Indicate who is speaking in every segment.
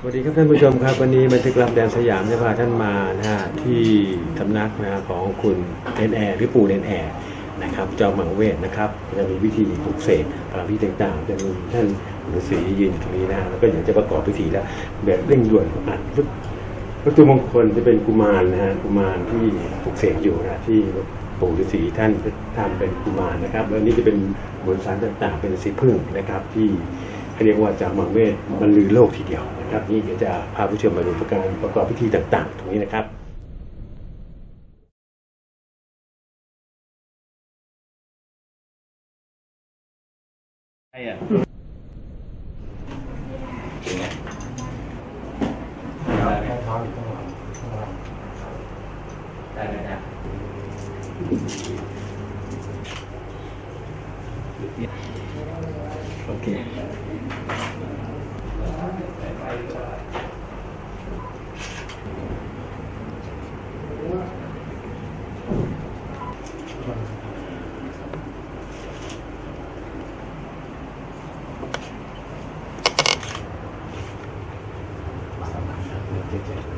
Speaker 1: สวัสดีครับท่านผู้ชมครับ วันนี้บันทึกรับแดนสยามจะพาท่านมานะฮะที่สำนักนะของคุณเนนแอร์หรือปู่เนนแอร์นะครับเจ้าหมังเวทนะครับจะมีวิธีปลุกเสกพลังพิธีต่างๆจะมีท่านฤาษียืนอยู่ตรงนี้นะแล้วก็อยากจะประกอบพิธีแล้ว แบบเร่งด่วนอัดวัตวัตถุมงคลจะเป็นกุมารนะฮะกุมารที่ปลุกเสกอยู่นะที่ปู่ฤาษีท่านทำเป็นกุมารนะครับ แล้วนี่จะเป็นบนสารต่างๆ เป็นสีพึ่งนะครับ ที่เรียกว่าจากมังเวทบรรลือโลกทีเดียว ครับนี่เดี๋ยวจะพาผู้ชมมาดูประการประกอบพิธีต่างๆ ตรงนี้นะครับ
Speaker 2: ใช่อะได้ได้ได้โอเค
Speaker 1: น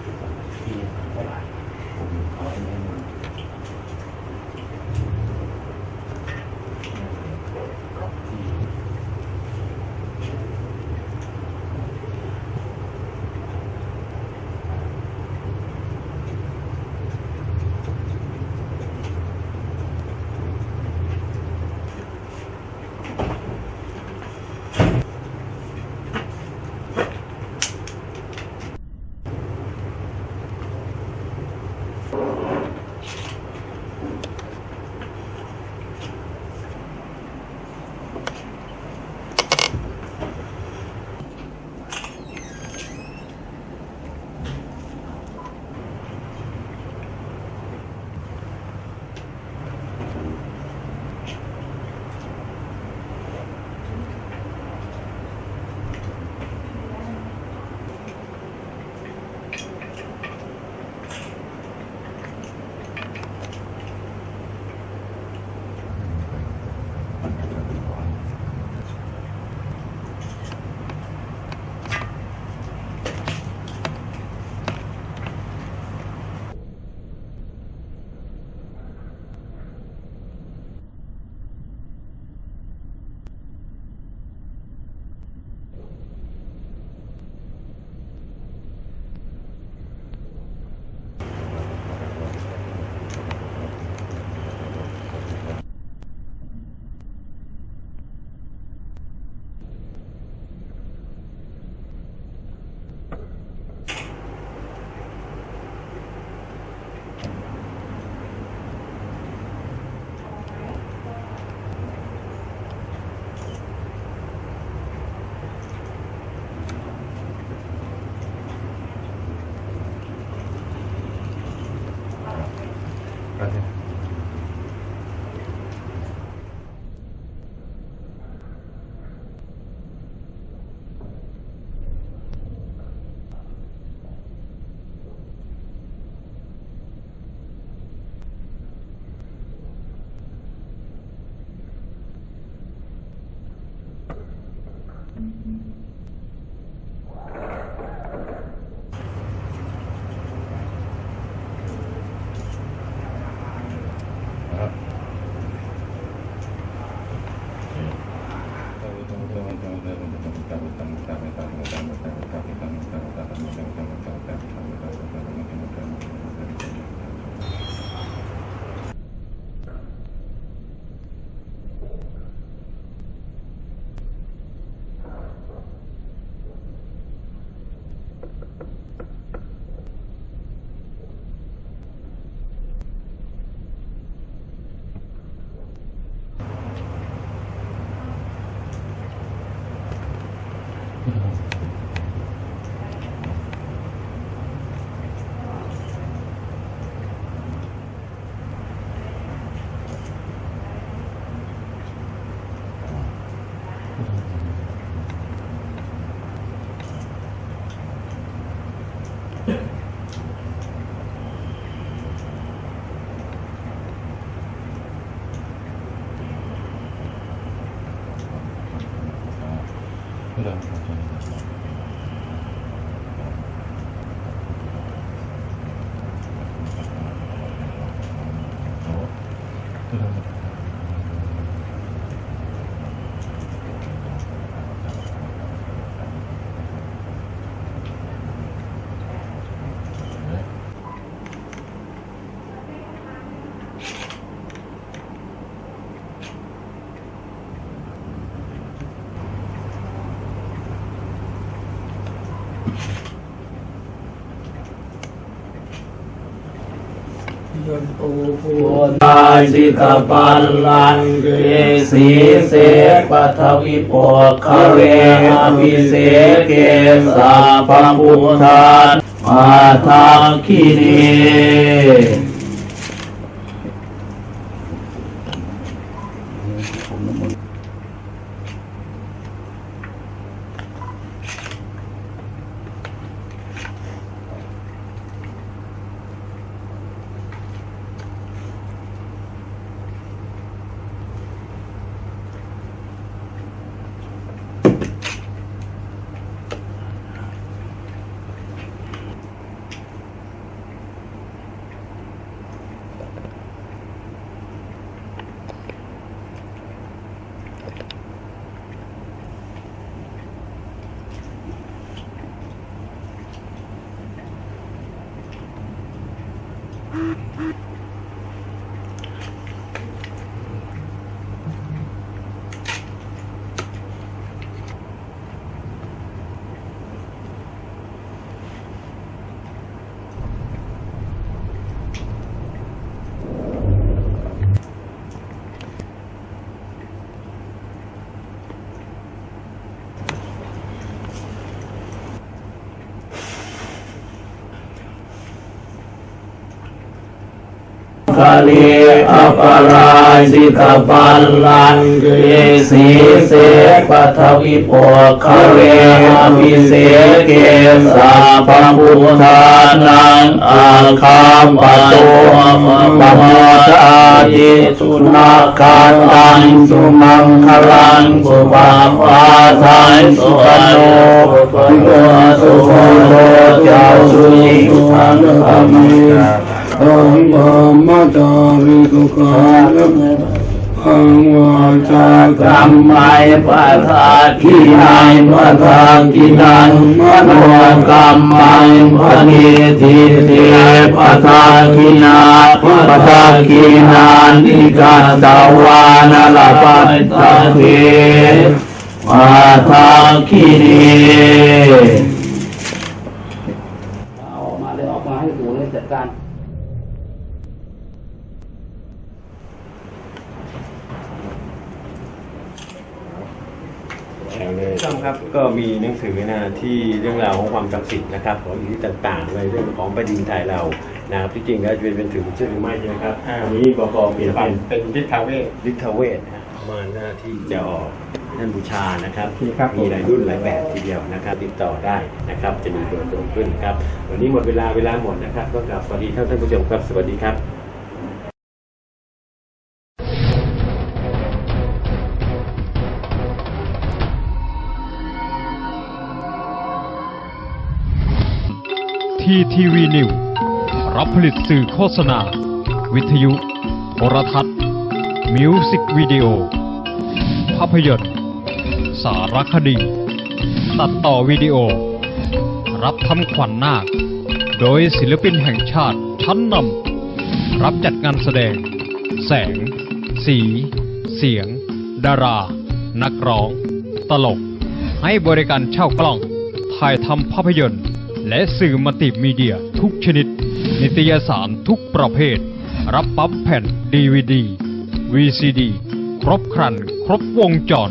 Speaker 1: า
Speaker 3: สิกปัลลันเกสีเสปัทวิปกขเวอภิเสเกสาปพุทธานมาทาคินี Ha ha ha. กะเลอปราสิกปัลลันเกสีเสปัทวิปกขเวอภิเสเกสาปพุทธานังอาคามปะโตปะมาตาจิสุนาการตังสุมังคลังสุปาปาทานสุขโนปุโยสุโภโตเจ้าสุยิทังธรรมิ
Speaker 4: อังปามาจาริสุขานะอังวาจาก
Speaker 3: รรมไมปะทาคีนายปะทาคีนันมโนกรรมไมปะนิทิเตปะทาคีนาปะทาคีนานนิกาตาวานาลปัตตะเทปะทาคีนีเอาออกมาเลยออกมาให้ดูเลยจัดการ
Speaker 1: แถว เลยท่านครับก็มีหนังสือนะที่เรื่องราวของความศักดิ์สิทธิ์นะครับของอิทธิต่างๆในเรื่องของแผ่นดินไทยเรานะครับที่จริงแล้วจะเป็นเป็นถือชื่อหรือไม่ใช่ไหมครับอันนี้บกเปลี่ยนเป็น
Speaker 2: เป็นทิศทาเวศ
Speaker 1: ลิทเวทนะมาหน้าที่จะออกท่านบูชานะครับ
Speaker 2: โอเคครับผม
Speaker 1: มีหลายรุ่นหลายแบบทีเดียวนะครับ ติดต่อได้นะครับจะมีเบอร์ตรงขึ้นครับวันนี้หมดเวลาเวลาหมดนะครับก็กลับสวัสดีท่านท่านผู้ชมครับสวัสดีครับ
Speaker 5: ทีทีวีนิวรับผลิตสื่อโฆษณา วิทยุ โทรทัศน์ มิวสิกวิดีโอ ภาพยนตร์ สารคดี ตัดต่อวิดีโอ รับทำขวัญนาค โดยศิลปินแห่งชาติชั้นนำ รับจัดงานแสดง แสง สี เสียง ดารา นักร้อง ตลก ให้บริการเช่ากล้อง ถ่ายทำภาพยนตร์ และสื่อมัลติมีเดียทุกชนิด นิตยสารทุกประเภท รับปั๊มแผ่นดีวดี VCD ครบครัน ครบวงจร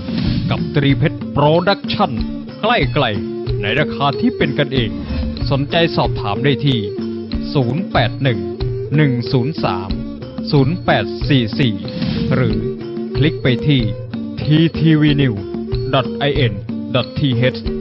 Speaker 5: กับตรีเพชรโปรดักชั่น ใกล้ไกล ในราคาที่เป็นกันเอง สนใจสอบถามได้ที่ 081 103 0844 หรือคลิกไปที่ ttvnew.in.th